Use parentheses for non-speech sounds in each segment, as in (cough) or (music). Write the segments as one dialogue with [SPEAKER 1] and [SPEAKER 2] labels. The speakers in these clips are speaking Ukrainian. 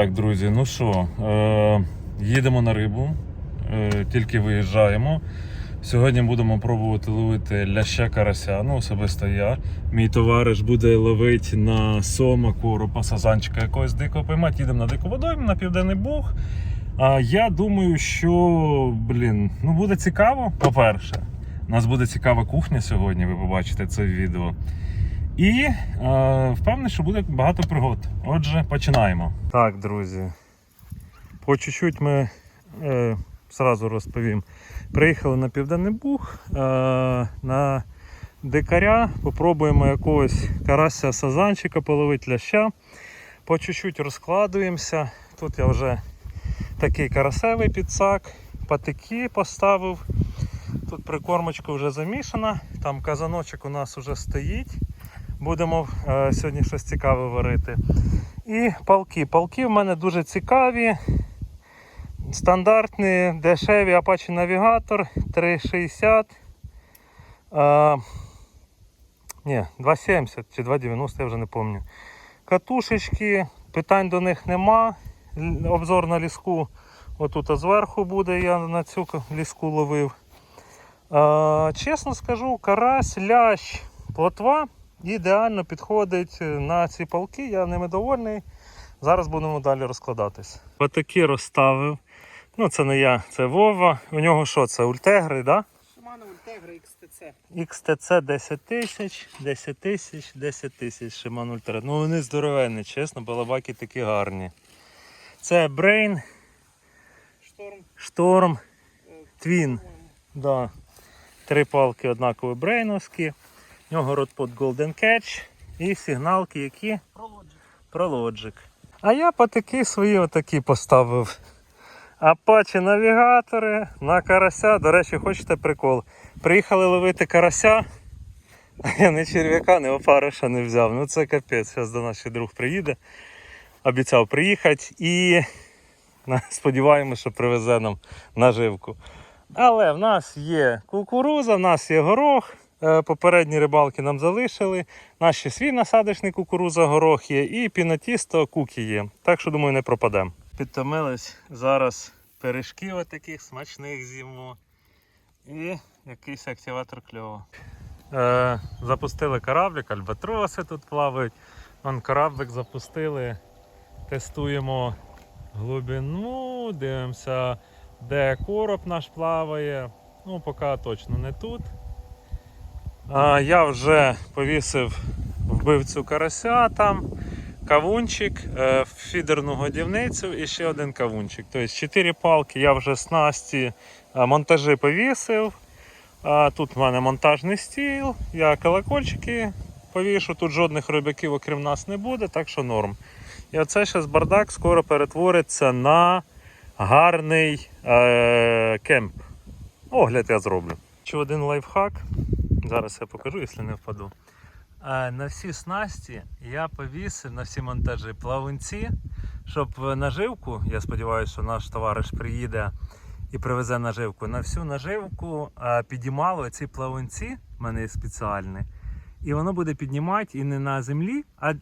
[SPEAKER 1] Так, друзі, ну що, е, їдемо на рибу, е, тільки виїжджаємо. Сьогодні будемо пробувати ловити ляща карася, ну особисто я. Мій товариш буде ловити на сома, коропа, сазанчика якогось дикого поймати. Їдемо на дику водойму, на Південний Буг. А я думаю, що блін, ну буде цікаво, по-перше. У нас буде цікава кухня сьогодні, ви побачите це відео. І е, впевнений, що буде багато пригод. Отже, починаємо. Так, друзі. По чуть-чуть ми е, зразу розповім. Приїхали на Південний Буг е, на дикаря. Попробуємо якогось карася сазанчика половити ляща. По чуть-чуть розкладуємося. Тут я вже такий карасевий підсак, патики поставив. Тут прикормочка вже замішана, там казаночок у нас вже стоїть. Будемо е, сьогодні щось цікаве варити. І палки. Палки в мене дуже цікаві. Стандартні, дешеві Apache Navigator 360. Е, ні, 270 чи 290, я вже не пам'ятаю. Катушечки, питань до них нема. Обзор на ліску отут зверху буде, я на цю ліску ловив. Е, чесно скажу, карась, лящ, плотва ідеально підходить на ці палки, я ними довольний. Зараз будемо далі розкладатись. Отакі розставив. Ну, це не я, це Вова. У нього що це? Ультегри, да?
[SPEAKER 2] Shimano Ultegra XTC.
[SPEAKER 1] XTC 10 тисяч, 10 тисяч, 10 тисяч Shimano Ultegra. Ну вони здоровенні, чесно, балабаки такі гарні. Це Brain,
[SPEAKER 2] Шторм.
[SPEAKER 1] Storm,
[SPEAKER 2] е,
[SPEAKER 1] Да. Три палки однакові брейновські. Нього ротпот Golden Catch і сигналки, які
[SPEAKER 2] Prologic.
[SPEAKER 1] Prologic. А я патики свої отакі поставив. Apache навігатори на карася. До речі, хочете прикол? Приїхали ловити карася, а я не черв'яка, не опариша не взяв. Ну це капець. Зараз до нас ще друг приїде. Обіцяв приїхати і сподіваємося, що привезе нам наживку. Але в нас є кукуруза, в нас є горох. Е, Попередні рибалки нам залишили. Ще свій насадочний кукуруза, горох є і пінатісто куки є. Так що думаю, не пропадемо. Підтомились зараз пиріжків отаких смачних з'їмо. І якийсь активатор кльово. Е, запустили кораблик, альбатроси тут плавають. Вон кораблик запустили. Тестуємо глибину, дивимося, де короб наш плаває. Ну, поки точно не тут. Я вже повісив вбивцю карася там, кавунчик, е, фідерну годівницю і ще один кавунчик. Тобто 4 палки я вже снасті е, монтажі повісив. Тут в мене монтажний стіл, я колокольчики повішу, тут жодних робяків окрім нас не буде, так що норм. І оце зараз бардак скоро перетвориться на гарний е- кемп. Огляд я зроблю. Ще один лайфхак. Зараз я покажу, якщо не впаду. Е, На всі снасті я повісив на всі монтажі плавунці, щоб наживку, я сподіваюся, що наш товариш приїде і привезе наживку. На всю наживку е, підіймало ці плавунці, в мене спеціальні. І воно буде піднімати і не на землі, а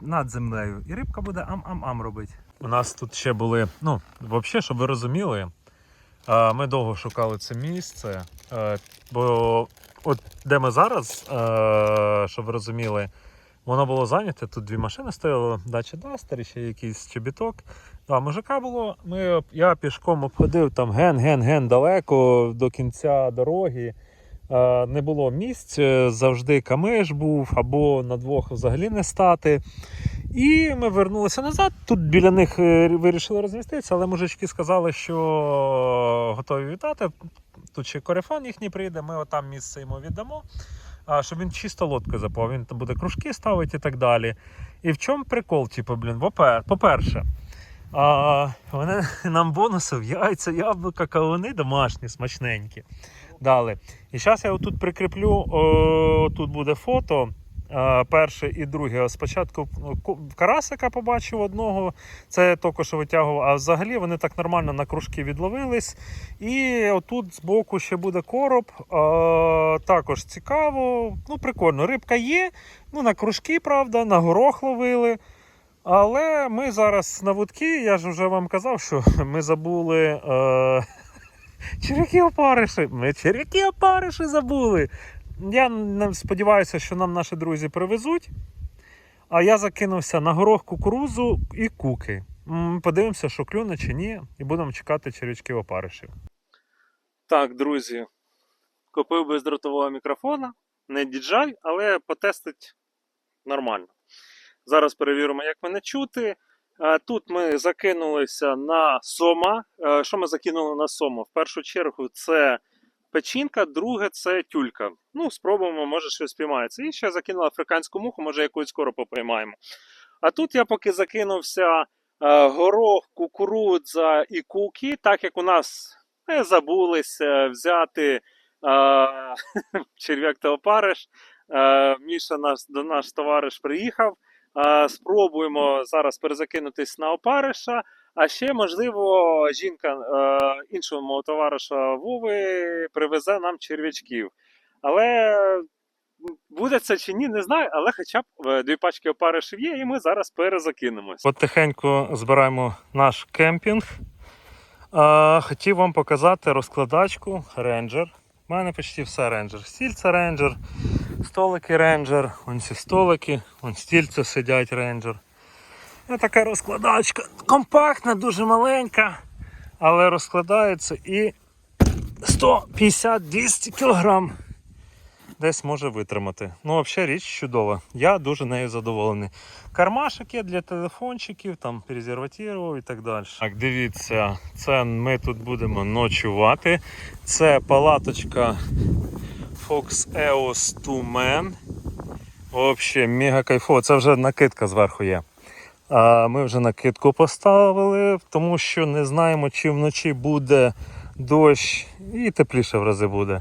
[SPEAKER 1] над землею. І рибка буде ам-ам-ам робити. У нас тут ще були, ну, взагалі, щоб ви розуміли, е, ми довго шукали це місце, бо от де ми зараз, е, щоб ви розуміли, воно було зайняте. Тут дві машини стояли, дача Дастер, ще якийсь чобіток. А мужика було. Ми, я пішком обходив там ген-ген-ген далеко до кінця дороги. Е, Не було місць, е, завжди камиш був, або на двох взагалі не стати. І ми вернулися назад. Тут біля них е, вирішили розміститися, але мужички сказали, що готові вітати. Тут ще корефан їхній прийде, ми отам місце йому віддамо, а, щоб він чисто лодку запав. Він там буде кружки ставити і так далі. І в чому прикол? Типу, блін, по-перше, а, вони (laughs) нам бонусів яйця, яблука, кавуни домашні, смачненькі. Дали. І зараз я отут прикріплю, о, тут буде фото. Е, Перше і друге. Спочатку карасика побачив одного, це я тільки що витягував, а взагалі вони так нормально на кружки відловились. І отут збоку ще буде короб. е, Також цікаво. Ну, прикольно. Рибка є. Ну, на кружки, правда, на горох ловили. Але ми зараз на вудки, я ж вже вам казав, що (laughs) ми забули е... (laughs) черв'яки опариші. Ми черв'яки опариші забули. Я сподіваюся, що нам наші друзі привезуть. А я закинувся на горох кукурузу і куки. Подивимося, що клюне чи ні, і будемо чекати черв'ячків опаришів. Так, друзі, купив бездротового мікрофона. Не DJI, але потестить нормально. Зараз перевіримо, як мене чути. Е, Тут ми закинулися на сома. Е, Що ми закинули на сома? В першу чергу це печінка, друге це тюлька. Ну, спробуємо, може щось спіймається. І ще закинули африканську муху, може якусь скоро попіймаємо. А тут я поки закинувся е, горох, кукурудза і куки, так як у нас не забулися взяти е, (laughs) черв'як та опариш. Е, Міша до наш товариш приїхав. Е, Спробуємо зараз перезакинутись на опариша. А ще, можливо, жінка е, іншого мого товариша Вови привезе нам черв'ячків. Але буде це чи ні, не знаю, але хоча б е, дві пачки опаришів є, і ми зараз перезакинемось. От тихенько збираємо наш кемпінг. Хотів вам показати розкладачку рейнджер. У мене почти все рейнджер. Стільце рейнджер, столики рейнджер, вон ці столики, вон стільце сидять рейнджер. Ось така розкладачка. Компактна, дуже маленька, але розкладається і 150-200 кг десь може витримати. Ну, взагалі річ чудова. Я дуже нею задоволений. Кармашик є для телефончиків, там презервативів і так далі. Так, дивіться, це ми тут будемо ночувати. Це палаточка Fox EOS 2 Man. Взагалі, мега кайфово. Це вже накидка зверху є. Ми вже накидку поставили, тому що не знаємо, чи вночі буде дощ і тепліше в рази буде.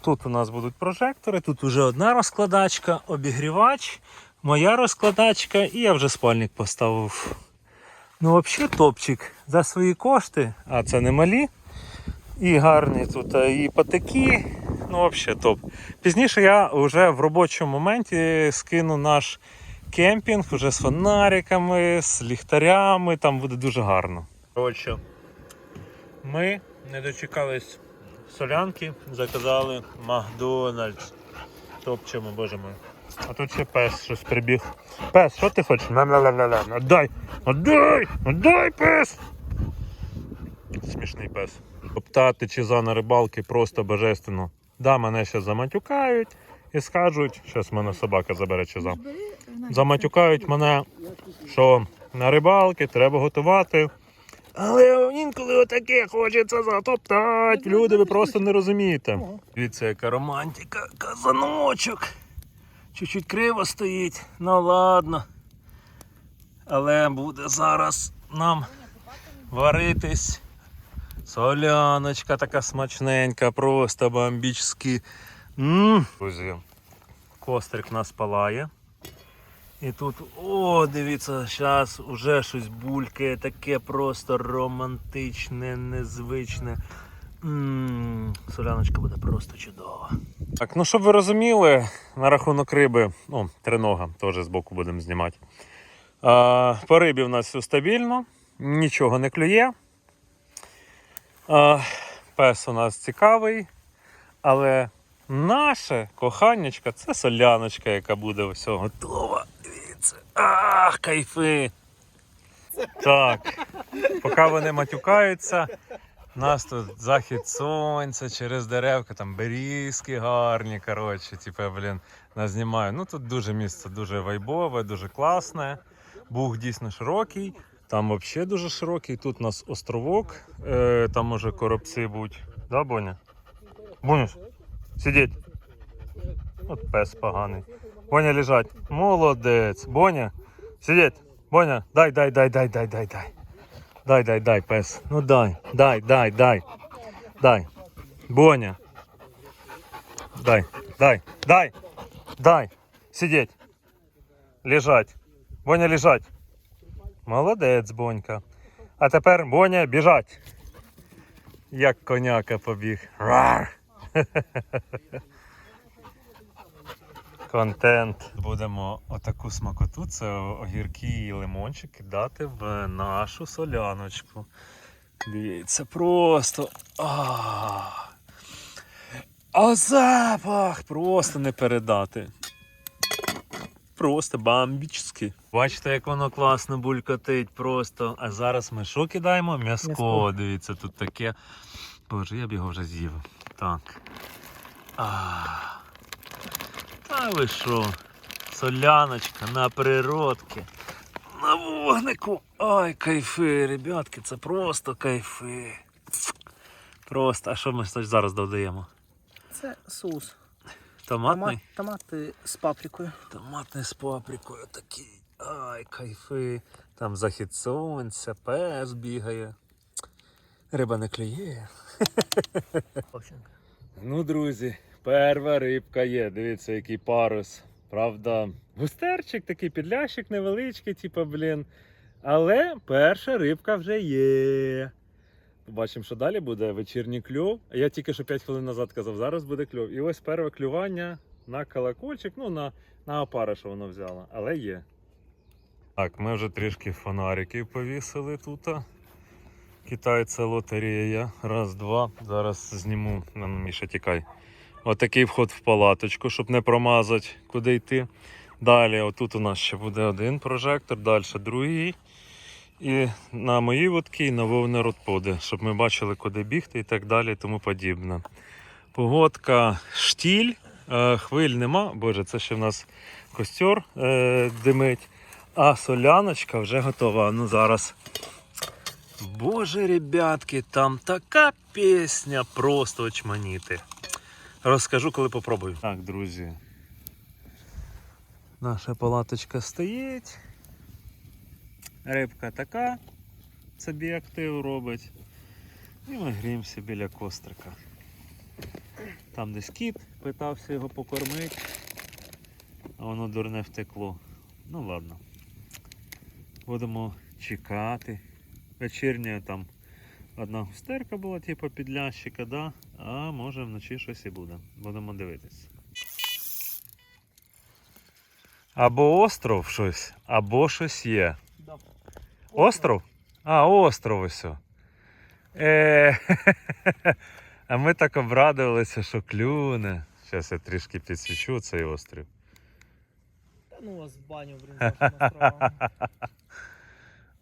[SPEAKER 1] Тут у нас будуть прожектори, тут вже одна розкладачка, обігрівач, моя розкладачка, і я вже спальник поставив. Ну, взагалі топчик за свої кошти, а це не малі. І гарні тут а, і патики. Ну, взагалі топ. Пізніше я вже в робочому моменті скину наш кемпінг вже з фонариками, з ліхтарями, там буде дуже гарно. Коротше, ми не дочекались солянки, заказали Макдональдс. Топчемо, боже мой. А тут ще пес щось прибіг. Пес, що ти хочеш? Ля-ля-ля-ля. Отдай! Отдай! Отдай, пес! Смішний пес. Топтати чиза на рибалки просто божественно. Да, мене ще заматюкають і скажуть, щось мене собака забере чиза. Заматюкають мене, що на рибалки треба готувати. Але інколи отаке хочеться затоптати. Люди, ви просто не розумієте. Дивіться, яка романтика, казаночок. Чуть-чуть криво стоїть, ну ладно. Але буде зараз нам варитись. Соляночка така смачненька, просто бомбічськи. Друзі, кострик нас палає. І тут, о, дивіться, зараз уже щось булькає, таке просто романтичне, незвичне. Ммм, соляночка буде просто чудова. Так, ну щоб ви розуміли, на рахунок риби, ну, тринога теж збоку будемо знімати. А, по рибі в нас все стабільно, нічого не клює. А, пес у нас цікавий, але наше коханнячка це соляночка, яка буде ось готова. Дивіться. Ах, кайфи! Так, поки вони матюкаються, у нас тут захід сонця через деревка, там берізки гарні. Коротше, типу, блін, нас знімаю. Ну тут дуже місце дуже вайбове, дуже класне. Буг дійсно широкий. Там взагалі дуже широкий. Тут у нас островок, е, там може коробці будь. Да, Боня? Бонюш, сидіть. От пес поганий. Боня лежать. Молодець. Боня, сидіть. Боня, дай, дай, дай, дай, дай, дай, дай. Дай, дай, дай, пес. Ну дай, дай, дай, дай. Дай. Боня. Дай, дай, дай, дай. Сидіть. Лежать. Боня лежать. Молодець, Бонька. А тепер Боня біжать. Як коняка побіг. Рар. (laughs) Контент. Будемо отаку смакоту, це огірки і лимончик кидати в нашу соляночку. Дивіться, просто. А, а запах просто не передати. Просто бамбічський. Бачите, як воно класно булькотить просто. А зараз ми що кидаємо? М'яско. Дивіться, тут таке. Боже, я б його вже з'їв. Так. А. Та ви що? Соляночка на природки. На вогнику. Ай, кайфи, ребятки, це просто кайфи. Просто, а що ми зараз додаємо?
[SPEAKER 2] Це соус.
[SPEAKER 1] Томатний?
[SPEAKER 2] Томат, томати з паприкою.
[SPEAKER 1] Томатний з паприкою такий. Ай, кайфи. Там захід сонця, пес бігає. Риба не клює. Ну, друзі, перша рибка є. Дивіться, який парус. Правда, густерчик такий, підлящик невеличкий, типу, блін. Але перша рибка вже є. Побачимо, що далі буде вечірній кльов. А Я тільки що 5 хвилин назад казав, зараз буде кльов. І ось перше клювання на колокольчик, ну на, на опари, що воно взяло, але є. Так, ми вже трішки фонариків повісили тут. Китайця лотерея. Раз, два. Зараз зніму. Міша, тікай. Отакий вход в палаточку, щоб не промазати, куди йти. Далі, отут у нас ще буде один прожектор, далі другий. І на мої вудки, і на вовни родподи, щоб ми бачили, куди бігти і так далі, і тому подібне. Погодка штіль, е, хвиль нема. Боже, це ще в нас костер е, димить. А соляночка вже готова. Ну зараз. Боже, ребятки, там така пісня, просто очманіти. Розкажу, коли попробую. Так, друзі. Наша палаточка стоїть. Рибка така собі актив робить. І ми гріємося біля кострика. Там десь кіт питався його покормити, а воно дурне втекло. Ну ладно. Будемо чекати. Вечірня там одна густерка була, типу підлящика, да? а може вночі щось і буде. Будемо дивитись. Або остров щось, або щось є.
[SPEAKER 2] Да.
[SPEAKER 1] Остров? А, остров ось. Е, (laughs) а ми так обрадувалися, що клюне. Зараз я трішки підсвічу цей острів.
[SPEAKER 2] Та ну вас в баню, блін, з вашими островами.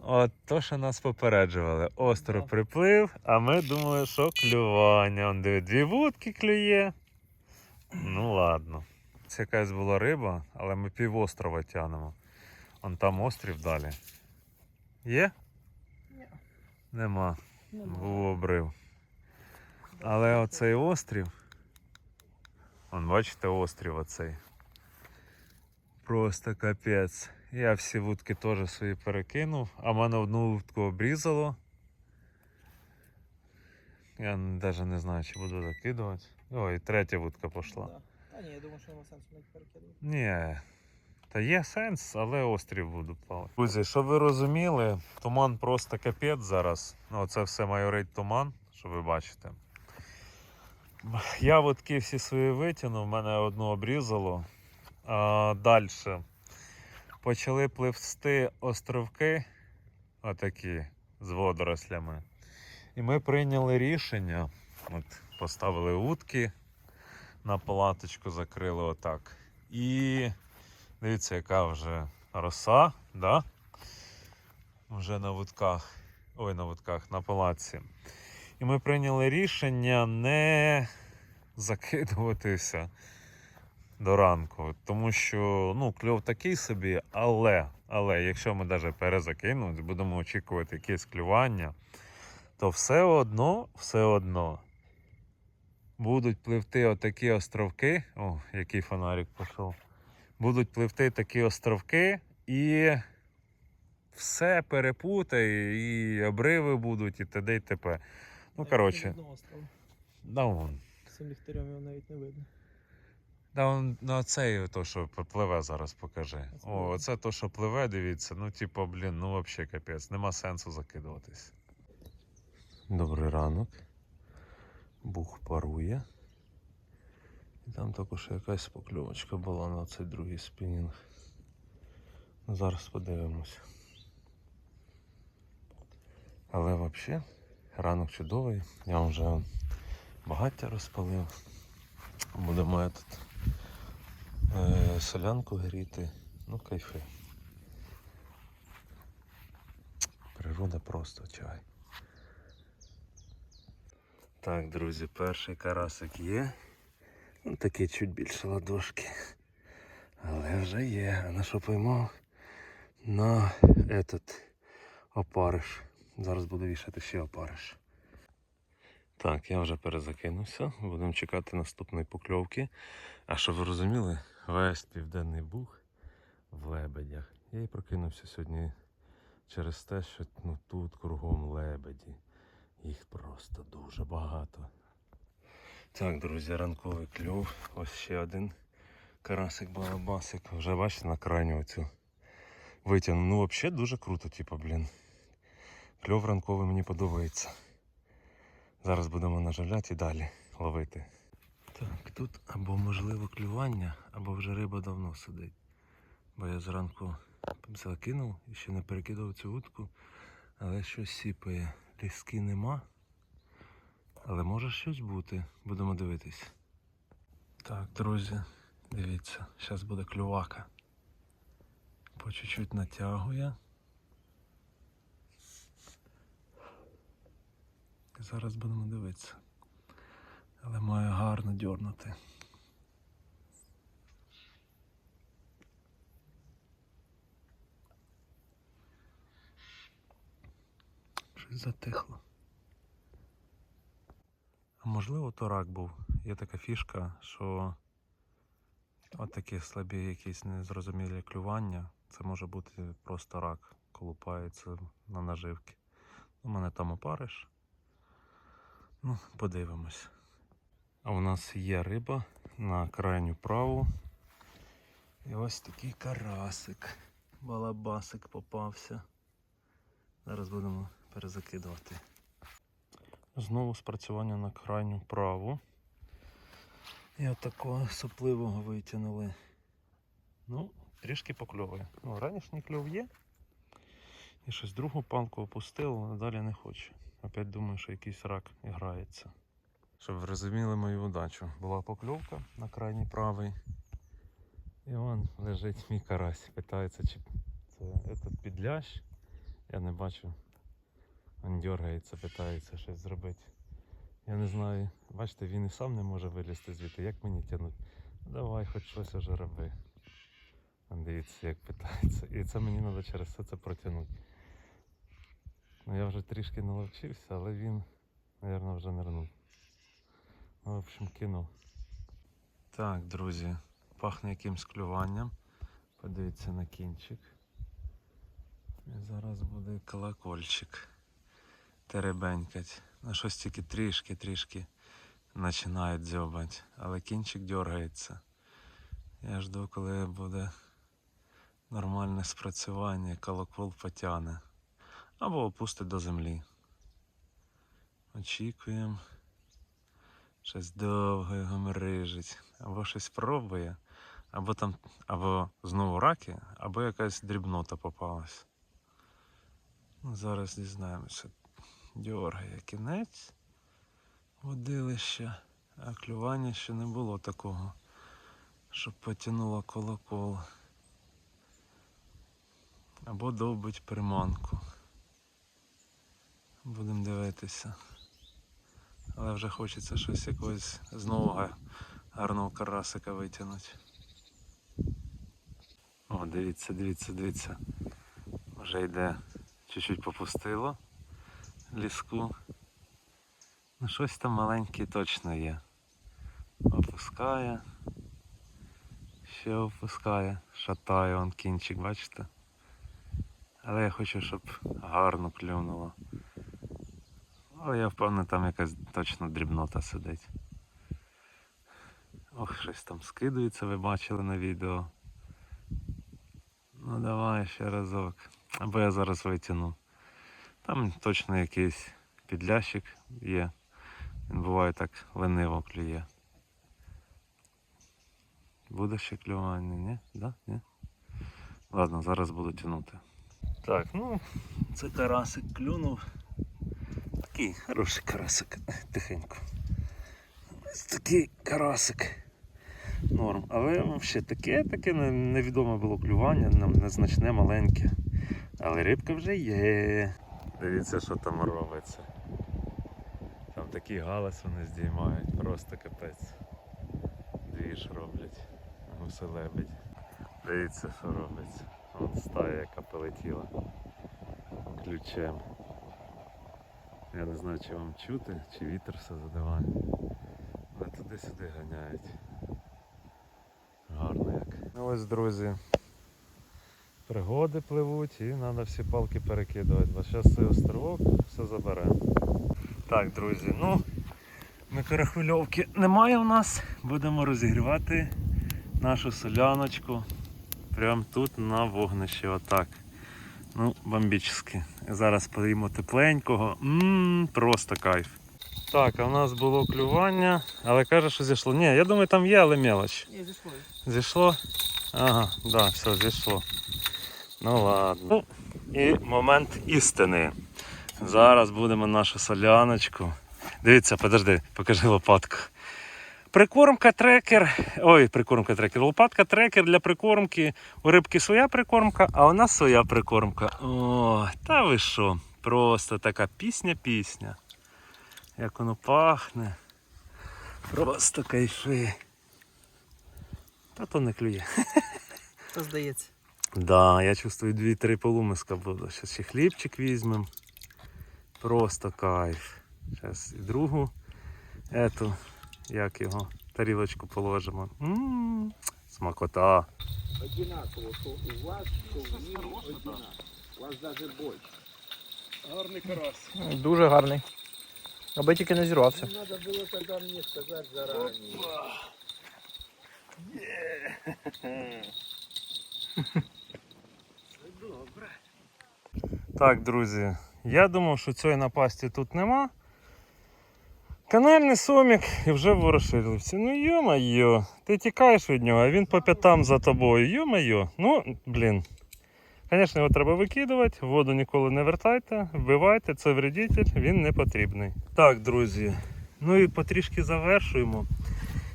[SPEAKER 1] От то, що нас попереджували. Остров приплив, а ми думали, що клювання. Он диви, дві вудки клює. Ну ладно. Це якась була риба, але ми півострова тянемо. Он там острів далі. Є?
[SPEAKER 2] Ні.
[SPEAKER 1] Нема.
[SPEAKER 2] Нема.
[SPEAKER 1] Був обрив. Але оцей острів. Вон, бачите, острів оцей. Просто капець. Я всі вудки теж свої перекинув, а мене одну вудку обрізало. Я навіть не знаю, чи буду закидувати. О, і третя вудка пішла.
[SPEAKER 2] Да. Та ні, я думаю, що нема сенсу навіть перекидувати.
[SPEAKER 1] Ні. Та є сенс, але острів буду плавати. Друзі, щоб ви розуміли, туман просто капець зараз. Ну, це все майорить туман, що ви бачите. Я вудки всі свої витягнув, мене одну обрізало. А, далі почали пливсти островки, отакі з водорослями. І ми прийняли рішення. От, поставили утки на палаточку, закрили отак. І дивіться, яка вже роса, да? вже на вудках. Ой, на вудках, на палаці. І ми прийняли рішення не закидуватися до ранку, тому що ну, кльов такий собі, але, але якщо ми навіть перезакинуть, будемо очікувати якесь клювання, то все одно, все одно будуть пливти отакі островки. О, який фонарик пішов. Будуть пливти такі островки і все перепутає, і обриви будуть, і т.д. і т.п. Ну, коротше, да вон.
[SPEAKER 2] Цим ліхтарем його навіть не видно.
[SPEAKER 1] Да, он, ну, цей то, що пливе зараз, покажи. О, оце то, що пливе, дивіться. Ну, типу, блін, ну взагалі капець, нема сенсу закидуватись. Добрий ранок. Бух парує. І там також якась покльовочка була на цей другий спінінг. Зараз подивимось. Але взагалі ранок чудовий. Я вже багаття розпалив. Будемо я тут е, солянку гріти. Ну, кайфи. Природа просто чай. Так, друзі, перший карасик є. Ну, такий чуть більше ладошки. Але вже є. А на що поймав? На этот опариш. Зараз буду вішати ще опариш. Так, я вже перезакинувся. Будемо чекати наступної покльовки. А щоб ви розуміли, весь південний буг в лебедях. Я і прокинувся сьогодні через те, що ну, тут кругом лебеді. Їх просто дуже багато. Так, друзі, ранковий кльов. Ось ще один карасик балабасик. Вже бачите на крайню оцю витягнув. Ну взагалі дуже круто, типу, блін. Кльов ранковий мені подобається. Зараз будемо наживляти і далі ловити. Так, тут або можливо клювання, або вже риба давно сидить. Бо я зранку закинув і ще не перекидав цю утку, але щось сіпає. Ліски нема. Але може щось бути. Будемо дивитись. Так, друзі, дивіться, зараз буде клювака. По чуть-чуть натягує. Зараз будемо дивитися. Але має гарно дьорнути. Щось затихло. А можливо, то рак був. Є така фішка, що от слабі якісь незрозумілі клювання. Це може бути просто рак, колупається на наживки. У мене там опариш. Ну, подивимось. А у нас є риба на крайню праву. І ось такий карасик. Балабасик попався. Зараз будемо перезакидувати. Знову спрацювання на крайню праву. І отакого сопливого витягнули. Ну, трішки покльовує. Ну, ранішній кльов є. І щось другу палку опустив, але далі не хочу. Опять думаю, що якийсь рак грається. Щоб ви розуміли мою удачу. Була покльовка на крайній правий. І вон лежить мій карась. Питається, чи це этот підлящ. Я не бачу. Він дергається, питається щось зробити. Я не знаю. Бачите, він і сам не може вилізти звідти. Як мені тягнути? Давай, хоч щось уже роби. Дивіться, як питається. І це мені треба через все це протягнути. Ну я вже трішки наловчився, але він, мабуть, вже нирнув. В общем, кинув. Так, друзі, пахне якимсь клюванням. Подивіться на кінчик. І зараз буде колокольчик теребенькать. Ну щось тільки трішки-трішки починає дзьобати, але кінчик дергається. Я жду, коли буде нормальне спрацювання, колокол потягне. Або опустить до землі. Очікуємо. Щось довго його мережить. Або щось пробує, або там, або знову раки, або якась дрібнота попалась. Ну, зараз дізнаємося. Дьоргає кінець водилища, а клювання ще не було такого, щоб потягнуло колокол. Або довбить приманку. Будемо дивитися. Але вже хочеться щось якогось знову га- гарного карасика витягнути. О, дивіться, дивіться, дивіться. Вже йде чуть-чуть попустило ліску. Ну щось там маленьке точно є. Опускає. Ще опускає, шатає он кінчик, бачите? Але я хочу, щоб гарно клюнуло. Але я впевнений, там якась точно дрібнота сидить. Ох, щось там скидується, ви бачили на відео. Ну давай ще разок. Або я зараз витягну. Там точно якийсь підлящик є. Він буває так лениво клює. Буде ще клювання, ні? Да? Ні? Ладно, зараз буду тягнути. Так, ну, це карасик клюнув. Такий хороший карасик, тихенько. Ось такий карасик. Норм. Але ще таке, таке невідоме було клювання, незначне, маленьке. Але рибка вже є. Дивіться, що там робиться. Там такий галас вони здіймають, просто капець. Двіж роблять. Гуселебедь. Дивіться, що робиться. Вон стая, яка полетіла ключем. Я не знаю, чи вам чути, чи вітер все задаває. Але туди-сюди ганяють. Гарно як. Ну ось, друзі. Пригоди пливуть і треба всі палки перекидувати, бо зараз цей островок все забере. Так, друзі, ну микрохвильовки немає в нас. Будемо розігрівати нашу соляночку прямо тут на вогнищі. Отак. Ну, бомбічно. Зараз поїмо тепленького. Ммм, просто кайф. Так, а в нас було клювання, але каже, що зійшло. Ні, я думаю, там є, але мелоч.
[SPEAKER 2] Ні, зійшло.
[SPEAKER 1] Зійшло? Ага, да, все, зійшло. Ну ладно. Ну, і момент істини. Зараз будемо нашу соляночку. Дивіться, подожди, покажи лопатку. Прикормка трекер. Ой, прикормка трекер. Лопатка трекер для прикормки. У рибки своя прикормка, а у нас своя прикормка. О, та ви що? Просто така пісня-пісня. Як воно пахне. Просто кайфи. Та то не клює. (laughs)
[SPEAKER 2] Та здається.
[SPEAKER 1] Да, я чувствую дві-три полумиска буду. Зараз ще хлібчик візьмемо. Просто кайф. Зараз і другу ету, як його, тарілочку положимо. М, Смакота.
[SPEAKER 3] одинаково, что у вас, что в ним одинаково. У вас даже больше.
[SPEAKER 1] Гарний карась.
[SPEAKER 2] Дуже гарний. Аби тільки не зірвався.
[SPEAKER 3] Ну, надо было тогда мне сказать заранее.
[SPEAKER 1] Так, друзі, я думав, що цієї напасті тут нема. Канальний сомік і вже в Ворошилівці. Ну йо-майо, ти тікаєш від нього, а він по п'ятам за тобою. Йо-майо. Ну, блін. Звісно, його треба викидувати, воду ніколи не вертайте, вбивайте, це вредитель, він не потрібний. Так, друзі, ну і потрішки завершуємо.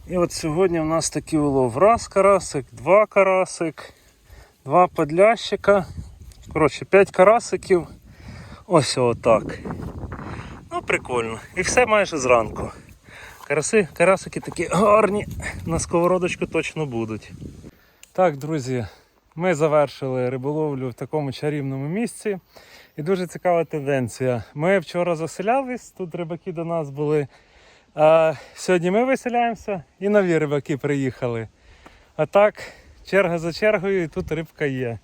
[SPEAKER 1] І от сьогодні у нас такий улов. Раз карасик, два карасик, два подлящика. Коротше, 5 карасиків. Ось отак. Прикольно. І все майже зранку. Караси, карасики такі гарні. На сковородочку точно будуть. Так, друзі, ми завершили риболовлю в такому чарівному місці. І дуже цікава тенденція. Ми вчора заселялись, тут рибаки до нас були. А сьогодні ми виселяємося і нові рибаки приїхали. А так, черга за чергою, і тут рибка є.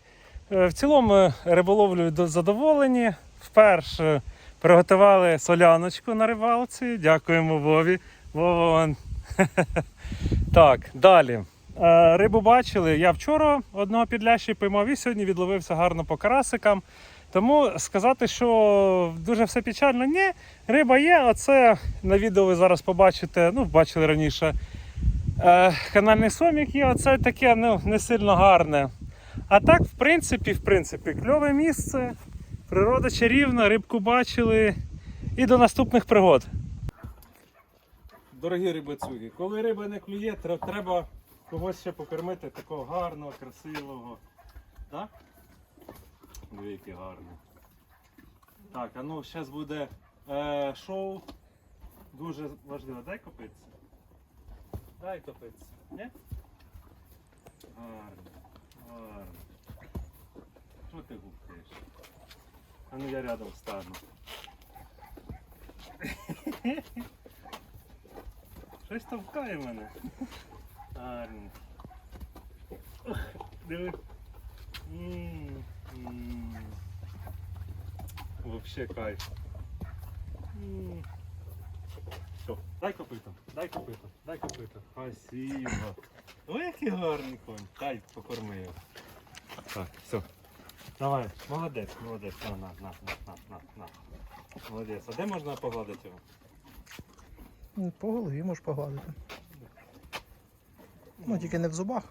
[SPEAKER 1] Е, В цілому риболовлю задоволені. Вперше приготували соляночку на рибалці. Дякуємо Вові. Вова. (laughs) Так, далі. Е, Рибу бачили. Я вчора одного підлящі поймав і сьогодні відловився гарно по карасикам. Тому сказати, що дуже все печально, ні, риба є. Оце на відео ви зараз побачите, ну, бачили раніше. Е, канальний сомік є, оце таке ну, не сильно гарне. А так, в принципі, в принципі, кльове місце, природа чарівна, рибку бачили. І до наступних пригод. Дорогі рибацюги, коли риба не клює, треба когось ще покормити такого гарного, красивого. Так? Диви, який гарний. Так, а ну зараз буде е, шоу. Дуже важливо. Дай копитися. Дай копитися. Ні? Гарно. Гарно. Що ти гукаєш? А ну я рядом стану. (laughs) Щось товкає мене. Гарно. Диви. Вообще кайф. Все, дай копито, дай копито, дай копито. Спасибо. Ой, який гарний конь. Дай покорми його. Так, все. Давай, молодець, молодець. На, на, на, на, на, на. Молодець. А де можна погладити його?
[SPEAKER 2] По голові можеш погладити.
[SPEAKER 1] Ну, тільки не в зубах.